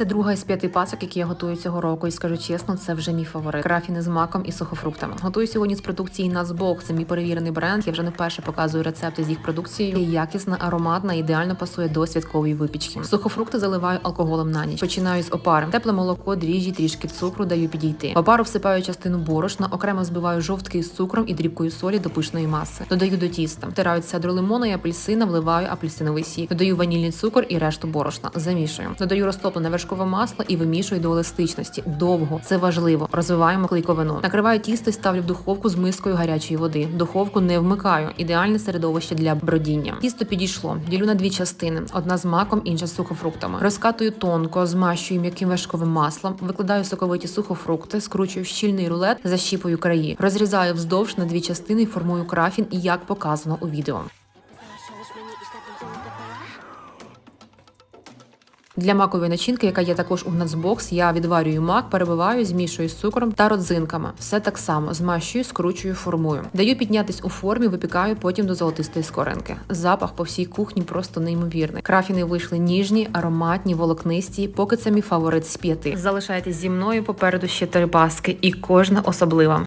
Це друга із п'яти пасок, які я готую цього року. І скажу чесно, це вже мій фаворит. Крафіни з маком і сухофруктами. Готую сьогодні з продукції Нацбок. Це мій перевірений бренд. Я вже не вперше показую рецепти з їх продукцією. Якісна, ароматна, ідеально пасує до святкової випічки. Сухофрукти заливаю алкоголем на ніч. Починаю з опари. Тепле молоко, дріжджі, трішки цукру даю підійти. Опару всипаю частину борошна, окремо збиваю жовтки з цукром і дрібкою солі до пишної маси. Додаю до тіста. Втираю цедру лимона і апельсина, вливаю апельсиновий сік. Додаю ванільний цукор і решту борошна. Замішую. Додаю розтоплене вершкове масло і вимішую до еластичності. Довго це важливо. Розвиваємо клейковину. Накриваю тісто і ставлю в духовку з мискою гарячої води. Духовку не вмикаю. Ідеальне середовище для бродіння. Тісто підійшло. Ділю на дві частини: одна з маком, інша з сухофруктами. Розкатую тонко, змащую м'яким вершковим маслом, викладаю соковиті сухофрукти, скручую в щільний рулет, защіпую краї, розрізаю вздовж на дві частини і формую крафін, як показано у відео. Для макової начинки, яка є також у Нацбокс, я відварюю мак, перебиваю, змішую з цукром та родзинками. Все так само змащую, скручую, формую. Даю піднятись у формі, випікаю потім до золотистої скоринки. Запах по всій кухні просто неймовірний. Крафіни вийшли ніжні, ароматні, волокнисті. Поки це мій фаворит з п'яти. Залишайтесь зі мною попереду ще три паски, і кожна особлива.